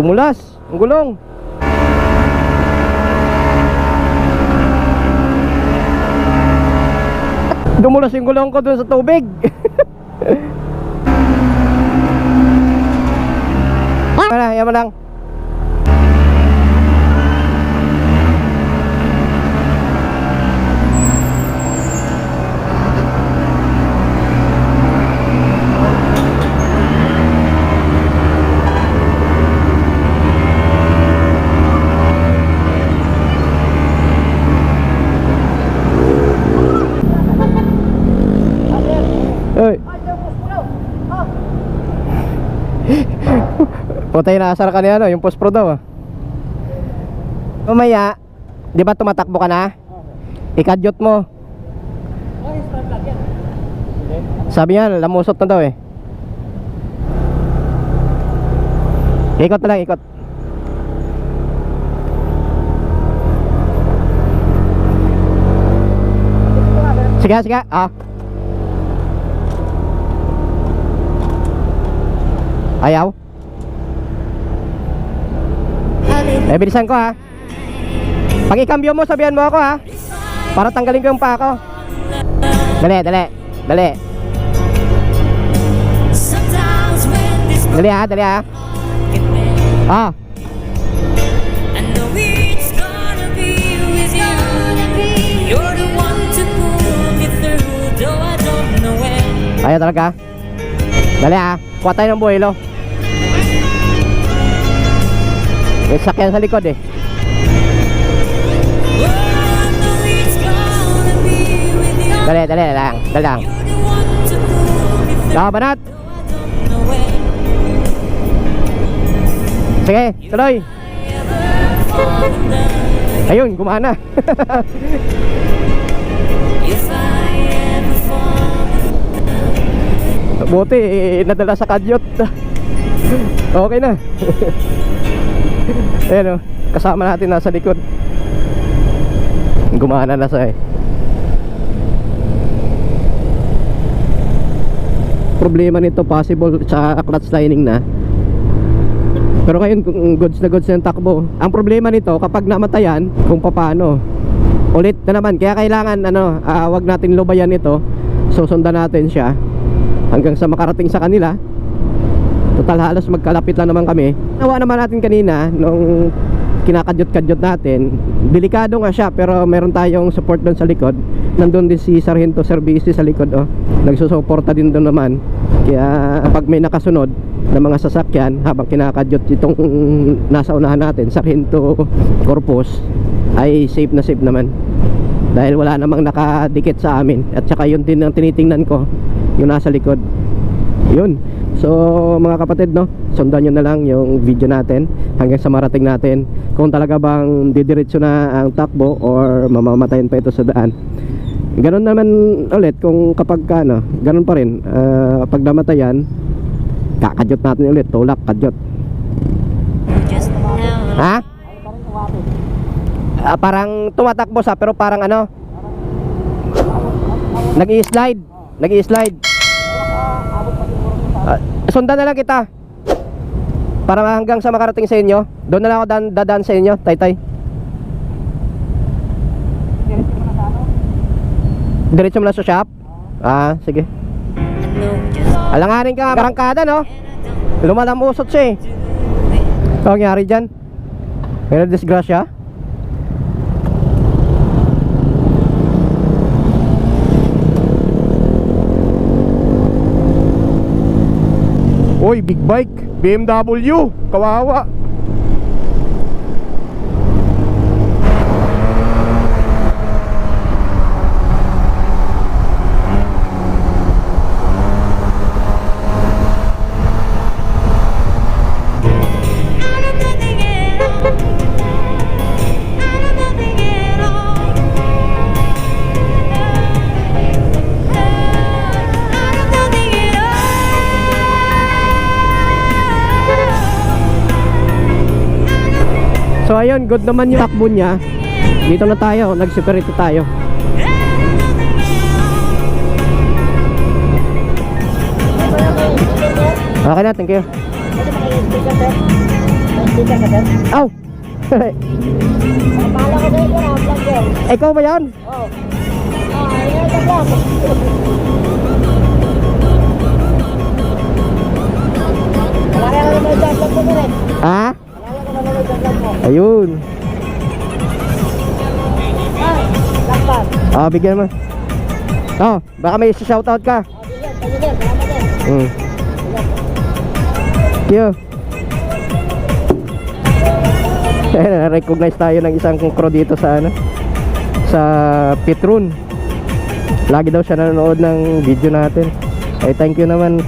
Dumulas, ang gulong. Dumulas yung gulong ko dun sa tubig. Wala, yan mo lang. Putay na asar ka ni ano, yung post pro daw ah. Mamaya, di ba tumatakbo ka na? Ikadyot mo. Sabi niya, lamusot na daw eh. Ikot na lang, ikot. Sige, sige. Ah. Ayaw? Eh, bilisan ko ha. Pag ikambyo mo, sabihan mo ako ha. Para tanggalin ko yung pa ako. Dali, dali. Dali. Dali ha, dali ha. Ah. Ayaw talaga. Dali ha. Kuha tayo ng buhilo. May sakyan sa likod eh. Dali, dali, lang. Dali lang. You're the one to pull me through, Saka banat. though I don't know when. Sige, tuloy. Ayun, gumana. Buti, eh, nadala sa kadyot. okay na. Ayan o, kasama natin nasa likod. Gumana na sa eh. Problema nito possible sa clutch lining na. Pero ngayon goods na goods na yung takbo. Ang problema nito kapag namatayan kung paano. Ulit na naman kaya kailangan ano, ah, wag natin lubayan ito. Susundan natin siya hanggang sa makarating sa kanila total halos magkalapit lang naman kami. Nawa naman natin kanina nung kinakadyot-kadyot natin delikado nga siya pero meron tayong support doon sa likod. Nandun din si Sargento Servici sa likod oh. nagsusuporta din doon naman. Kaya pag may nakasunod na mga sasakyan habang kinakadyot itong nasa unahan natin Sargento Corpus ay safe na safe naman. Dahil wala namang nakadikit sa amin. At saka yun din ang tinitingnan ko yung nasa likod yun. So mga kapatid no sundan nyo na lang yung video natin hanggang sa marating natin. Kung talaga bang didiretso na ang takbo or mamamatayin pa ito sa daan. Ganun naman ulit kung kapag ka ano ganun pa rin Ah, pag namatayan kakadyot natin ulit tulak kadyot. Just now. ha? Ah, parang tumatakbo sa pero parang ano? Nag-i-slide nag-i-slide Ah, sundan na lang kita para hanggang sa makarating sa inyo doon na lang ako dan, dadaan sa inyo taytay diretso mo lang sa shop ah sige alanganin ka karangkada no don't lumalamusot siya eh. Ano nangyari dyan? May disgrasya? Oy, big bike. BMW. Kawawa. Ayun, good naman yung takbo niya. Dito na tayo, nag-separate tayo. Okay na, thank you. Aw! Ikaw ba yan? Ha? Ayun. Ah, bigyan mo. Oh, baka may shoutout ka. Hmm. Thank you. Eh, recognize tayo ng isang crew dito sa ano sa Petrun. Lagi daw siya nanonood ng video natin. Eh, thank you naman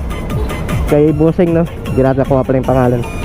kay Bossing, no? Hindi natin nakuha pala yung pangalan.